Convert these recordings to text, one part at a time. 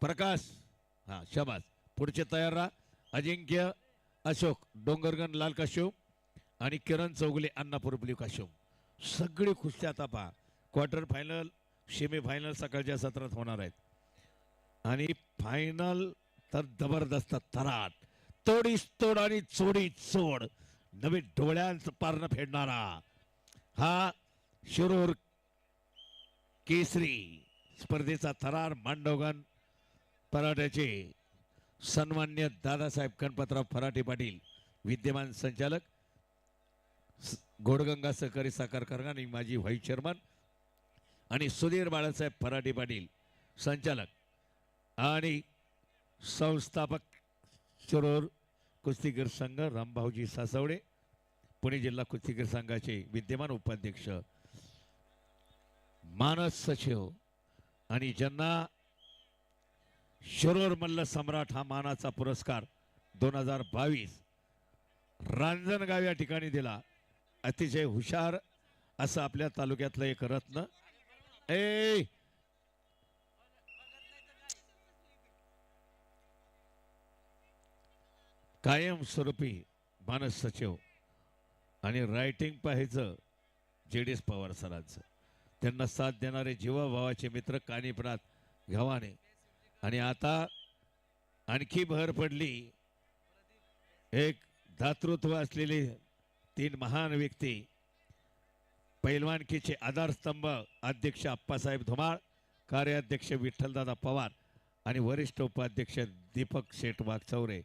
प्रकाश. हा शबास. पुढचे तयार राहा. अजिंक्य अशोक डोंगरगण लाल काश्यम आणि किरण चौगले अण्णापूर ब्ल्यू काश्यम सगळी कुस्ती आता पहा. क्वार्टर फायनल सेमीफायनल सकाळच्या सत्रात होणार आहेत. आणि फायनल तर जबरदस्त थराट तोडीस तोड आणि चोडी चोड. नवीन डोळ्यांचं पारणं फेडणारा हा शिरूर केसरी. स्पर्धेचा थरार मांडवगण पराठ्याचे सन्मान्य दादासाहेब गणपतराव फराटे पाटील विद्यमान संचालक घोडगंगा सहकारी साकार कारखाना आणि माजी व्हाईस चेअरमन आणि सुधीर बाळासाहेब फराटे पाटील संचालक आणि संस्थापक चरोर कुस्तीगीर संघ रामभाऊजी सासवडे पुणे जिल्हा कुस्तीगीर संघाचे विद्यमान उपाध्यक्ष मानस सचिव आणि ज्यांना शरोर मल्ल सम्राट हा मानाचा पुरस्कार दोन हजार बावीस रांजणगाव या ठिकाणी दिला. अतिशय हुशार असं आपल्या तालुक्यातलं एक रत्न. ए! कायमस्वरूपी मानस सचिव आणि रायटिंग पाहायचं जे डी एस पवार सरांचं. त्यांना साथ देणारे जीवाभावाचे मित्र कानिपनाथ घवाने आणि आता आणखी भर पडली. एक धातृत्व असलेले तीन महान व्यक्ती पैलवानकीचे आधारस्तंभ अध्यक्ष अप्पासाहेब धुमाळ कार्याध्यक्ष विठ्ठलदादा पवार आणि वरिष्ठ उपाध्यक्ष दीपक शेठ वाघचौरे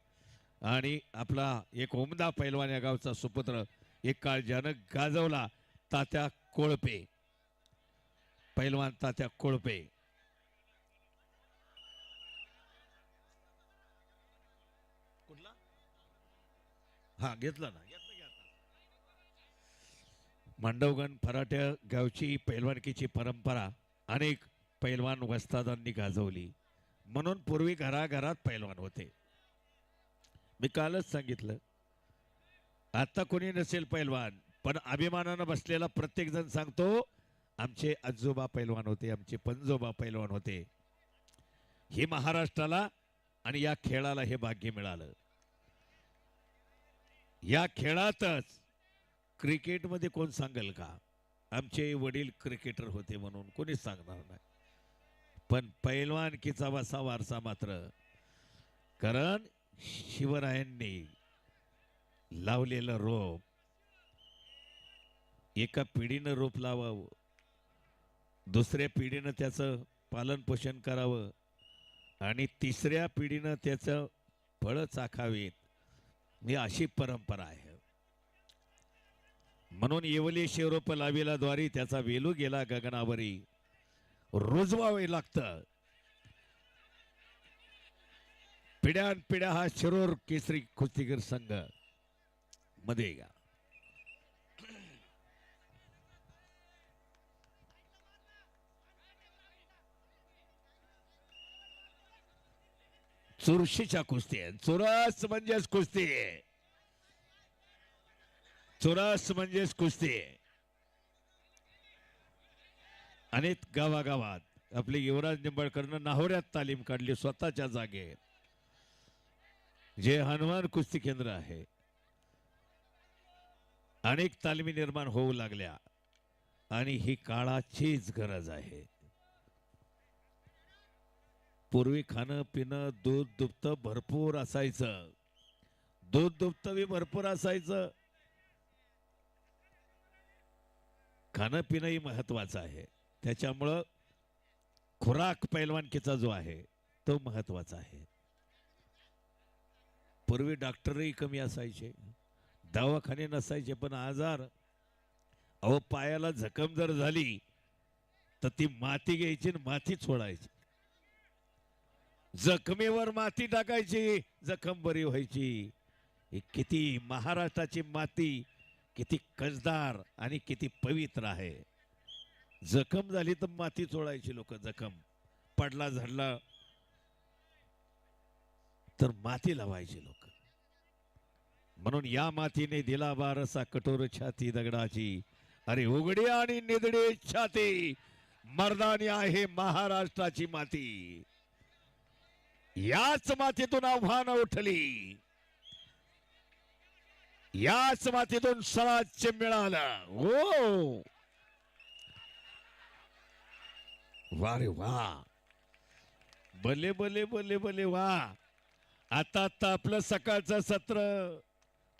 आणि आपला एक उमदा पैलवान या गावचा सुपुत्र एक काळ ज्यानं गाजवला तात्या कोळपे. पैलवान तात्या कोळपे. हा घेतला ना. मांडवगण फराट्या गावची पैलवानकीची परंपरा अनेक पैलवान वस्तादांनी गाजवली. म्हणून पूर्वी घराघरात पैलवान होते. मी कालच सांगितलं आता कोणी नसेल पैलवान पण अभिमानानं बसलेला प्रत्येक जण सांगतो आमचे आजोबा पैलवान होते आमचे पंजोबा पैलवान होते. हे महाराष्ट्राला आणि या खेळाला हे भाग्य मिळालं. या खेळातच क्रिकेटमध्ये कोण सांगेल का? आमचे वडील क्रिकेटर होते म्हणून कोणीच सांगणार नाही. पण पैलवानकीचा वसा वारसा मात्र कारण शिवरायांनी लावलेलं रोप एका पिढीनं रोप लावावं दुसऱ्या पिढीनं त्याचं पालन पोषण करावं आणि तिसऱ्या पिढीनं त्याचं फळं चाखावीत. ही अशी परंपरा आहे. म्हणून येवले शिवरोप लाविला द्वारी त्याचा वेलू गेला गगनावरी. रुजवावे लागतं. पिढ्यान पिढ्या हा शिरोर केसरी कुस्तीगीर संघमध्ये चुरशीच्या कुस्ती आहे. चुरस म्हणजेच कुस्ती चुरस म्हणजेच कुस्ती आणि अनेक गावागावात आपले युवराज निंबाळकरनं नाहोऱ्यात तालीम काढली स्वतःच्या जागेत जे हनुमान कुस्ती केंद्र आहे. अनेक तालमी निर्माण होऊ लागल्या. आणि ही काळाचीच गरज आहे. पूर्वी खाणं पिणं दूध दुभतं भरपूर असायचं. दूध दुभतं बी भरपूर असायचं. खाणं पिणंही महत्वाचं आहे. त्याच्यामुळं खुराक पैलवानकीचा जो आहे तो महत्त्वाचा आहे. पूर्वी डॉक्टरही कमी असायचे. दवाखाने नसायचे पण आजार. अहो पायाला जखम जर झाली तर ती माती घ्यायची आणि माती सोडायची. जखमेवर माती टाकायची जखम बरी व्हायची. ही किती महाराष्ट्राची माती किती कसदार आणि किती पवित्र आहे. जखम झाली तर माती चोळायची लोक जखम. पडला झडला तर माती लावायची लोक. म्हणून या मातीने दिला बारसा कठोर छाती दगडाची. अरे उघडी आणि निदडे छाती. मर्दानी आहे महाराष्ट्राची माती. याच मातीतून आव्हानं उठली. याच मातीतून स्वराज्य मिळालं. हो. वारे वा. भले भले भले भले वा. आता तापलं सकाळचं सत्र.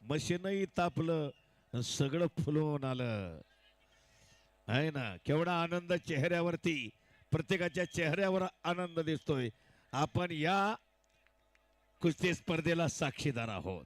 मशीनही तापलं सगळं फुलवून आलं. आहे ना? केवढा आनंद चेहऱ्यावरती. प्रत्येकाच्या चेहऱ्यावर आनंद दिसतोय. आपण या कुस्ती स्पर्धेला साक्षीदार आहोत.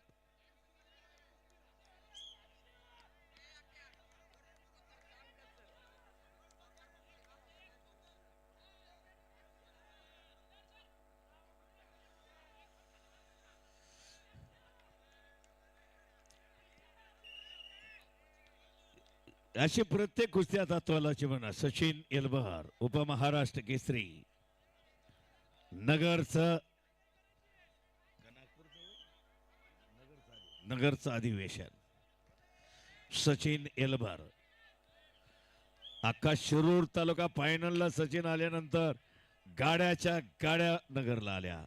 अशी प्रत्येक कुस्ती आता तोलाची म्हणा सचिन एल्बर उपमहाराष्ट्र केसरी. नगरचं नगरचं अधिवेशन. सचिन एलभर अख्खा शिरूर तालुका फायनलला सचिन आल्यानंतर गाड्याच्या गाड्या नगरला आल्या.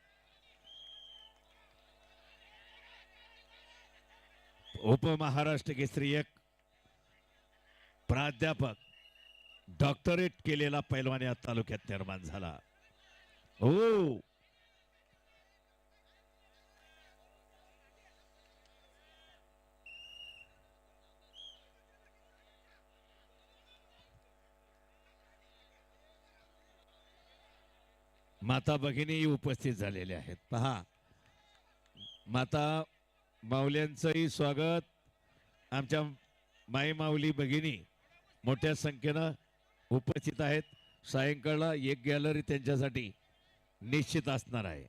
उपमहाराष्ट्र केसरी एक प्राध्यापक डॉक्टरेट केलेला पैलवान या तालुक्यात निर्माण झाला. हो माता भगिनी उपस्थित झालेले आहेत. पहा. माता माऊल्यांचंही स्वागत. आमच्या माई माऊली भगिनी मोठ्या संख्येनं उपस्थित आहेत. सायंकाळला एक गॅलरी त्यांच्यासाठी निश्चित असणार आहे.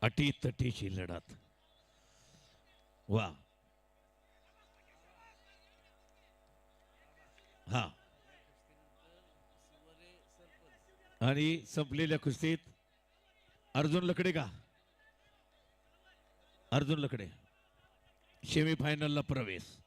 अटी तटीची लढत. वा. हा. आणि संपलेल्या कुस्तीत अर्जुन लकडे का? अर्जुन लकडे. सेमीफायनलला प्रवेश.